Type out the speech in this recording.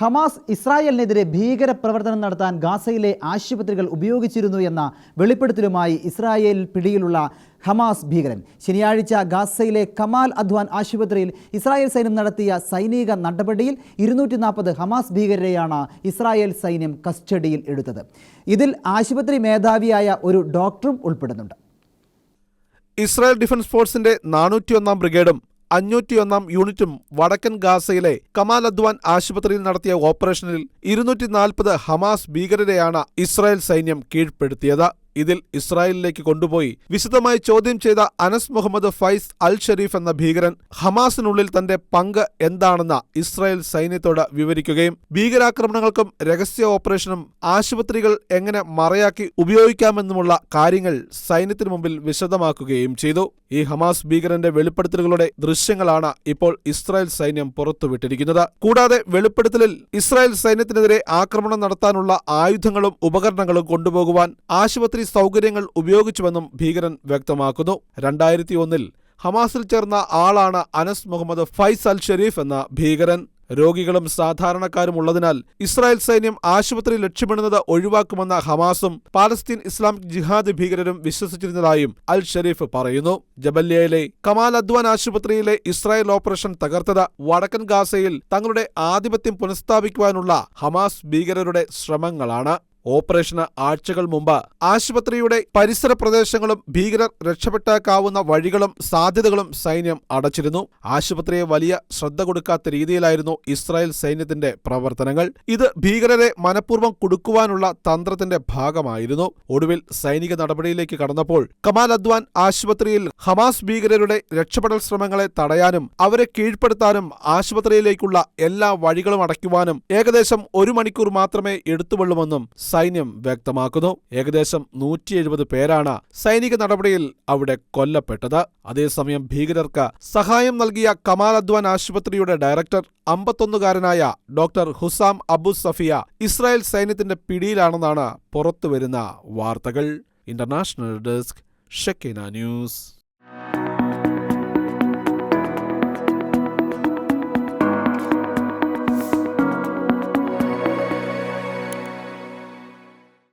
Hamas ഇസ്രായേലിനെതിരെ ഭീകര പ്രവർത്തനം നടത്താൻ ഗാസയിലെ ആശുപത്രികൾ ഉപയോഗിച്ചിരുന്നു എന്ന വെളിപ്പെടുത്തലുമായി ഇസ്രായേൽ പിടിയിലുള്ള ഹമാസ് ഭീകരൻ. ശനിയാഴ്ച ഗാസയിലെ കമാൽ അദ്വാൻ ആശുപത്രിയിൽ ഇസ്രായേൽ സൈന്യം നടത്തിയ സൈനിക നടപടിയിൽ ഇരുന്നൂറ്റി നാൽപ്പത് ഹമാസ് ഭീകരരെയാണ് ഇസ്രായേൽ സൈന്യം കസ്റ്റഡിയിൽ എടുത്തത്. ഇതിൽ ആശുപത്രി മേധാവിയായ ഒരു ഡോക്ടറും ഉൾപ്പെടുന്നുണ്ട്. ഇസ്രായേൽ ഡിഫൻസ് ഫോഴ്സിന്റെ നാനൂറ്റിയൊന്നാം ബ്രിഗേഡും അഞ്ഞൂറ്റിയൊന്നാം യൂണിറ്റും വടക്കൻ ഗാസയിലെ കമാൽ അദ്വാൻ ആശുപത്രിയിൽ നടത്തിയ ഓപ്പറേഷനിൽ ഇരുന്നൂറ്റി ഹമാസ് ഭീകരരെയാണ് ഇസ്രായേൽ സൈന്യം കീഴ്പ്പെടുത്തിയത്. ഇതിൽ ഇസ്രായേലിലേക്ക് കൊണ്ടുപോയി. വിശദമായി ചോദ്യം ചെയ്ത അനസ് മുഹമ്മദ് ഫൈസ് അൽ ഷരീഫ് എന്ന ഭീകരൻ ഹമാസിനുള്ളിൽ തന്റെ പങ്ക് എന്താണെന്ന് ഇസ്രായേൽ സൈന്യത്തോട് വിവരിക്കുകയും ഭീകരാക്രമണങ്ങൾക്കും രഹസ്യ ഓപ്പറേഷനും ആശുപത്രികൾ എങ്ങനെ മറയാക്കി ഉപയോഗിക്കാമെന്നുമുള്ള കാര്യങ്ങൾ സൈന്യത്തിനു മുമ്പിൽ വിശദമാക്കുകയും ചെയ്തു. ഈ ഹമാസ് ഭീകരന്റെ വെളിപ്പെടുത്തലുകളുടെ ദൃശ്യങ്ങളാണ് ഇപ്പോൾ ഇസ്രായേൽ സൈന്യം പുറത്തുവിട്ടിരിക്കുന്നത്. കൂടാതെ വെളിപ്പെടുത്തലിൽ ഇസ്രായേൽ സൈന്യത്തിനെതിരെ ആക്രമണം നടത്താനുള്ള ആയുധങ്ങളും ഉപകരണങ്ങളും കൊണ്ടുപോകുവാൻ ആശുപത്രി സൗകര്യങ്ങൾ ഉപയോഗിച്ചുവെന്നും ഭീകരൻ വ്യക്തമാക്കുന്നു. രണ്ടായിരത്തി ഒന്നിൽ ഹമാസിൽ ചേർന്ന ആളാണ് അനസ് മുഹമ്മദ് ഫൈസ് അൽ ഷെരീഫ് എന്ന ഭീകരൻ. രോഗികളും സാധാരണക്കാരും ഉള്ളതിനാൽ ഇസ്രായേൽ സൈന്യം ആശുപത്രി ലക്ഷ്യമിടുന്നത് ഒഴിവാക്കുമെന്ന ഹമാസും പാലസ്തീൻ ഇസ്ലാമിക് ജിഹാദ് ഭീകരരും വിശ്വസിച്ചിരുന്നതായും അൽ ഷെരീഫ് പറയുന്നു. ജബല്യയിലെ കമാൽ അദ്വാൻ ആശുപത്രിയിലെ ഇസ്രായേൽ ഓപ്പറേഷൻ തകർത്തത് വടക്കൻ ഗാസയിൽ തങ്ങളുടെ ആധിപത്യം പുനഃസ്ഥാപിക്കുവാനുള്ള ഹമാസ് ഭീകരരുടെ ശ്രമങ്ങളാണ്. ഓപ്പറേഷന് ആഴ്ചകൾ മുമ്പ് ആശുപത്രിയുടെ പരിസര പ്രദേശങ്ങളും ഭീകരർ രക്ഷപ്പെട്ടേക്കാവുന്ന വഴികളും സാധ്യതകളും സൈന്യം അടച്ചിരുന്നു. ആശുപത്രിയെ വലിയ ശ്രദ്ധ കൊടുക്കാത്ത രീതിയിലായിരുന്നു ഇസ്രായേൽ സൈന്യത്തിന്റെ പ്രവർത്തനങ്ങൾ. ഇത് ഭീകരരെ മനഃപൂർവം കുടുക്കുവാനുള്ള തന്ത്രത്തിന്റെ ഭാഗമായിരുന്നു. ഒടുവിൽ സൈനിക നടപടിയിലേക്ക് കടന്നപ്പോൾ കമാൽ അദ്വാൻ ആശുപത്രിയിൽ ഹമാസ് ഭീകരരുടെ രക്ഷപ്പെടൽ ശ്രമങ്ങളെ തടയാനും അവരെ കീഴ്പ്പെടുത്താനും ആശുപത്രിയിലേക്കുള്ള എല്ലാ വഴികളും അടയ്ക്കുവാനും ഏകദേശം ഒരു മണിക്കൂർ മാത്രമേ എടുത്തുകൊള്ളുമെന്നും സൈന്യം വ്യക്തമാക്കുന്നു. ഏകദേശം നൂറ്റി എഴുപത് പേരാണ് സൈനിക നടപടിയിൽ അവിടെ കൊല്ലപ്പെട്ടത്. അതേസമയം ഭീകരർക്ക് സഹായം നൽകിയ കമാൽ അദ്വാൻ ആശുപത്രിയുടെ director അമ്പത്തൊന്നുകാരനായ doctor Hussam Abu Safiya Israel സൈന്യത്തിന്റെ പിടിയിലാണെന്നാണ് പുറത്തുവരുന്ന വാർത്തകൾ. ഇന്റർനാഷണൽ ഡെസ്ക് ഷക്കീന ന്യൂസ്.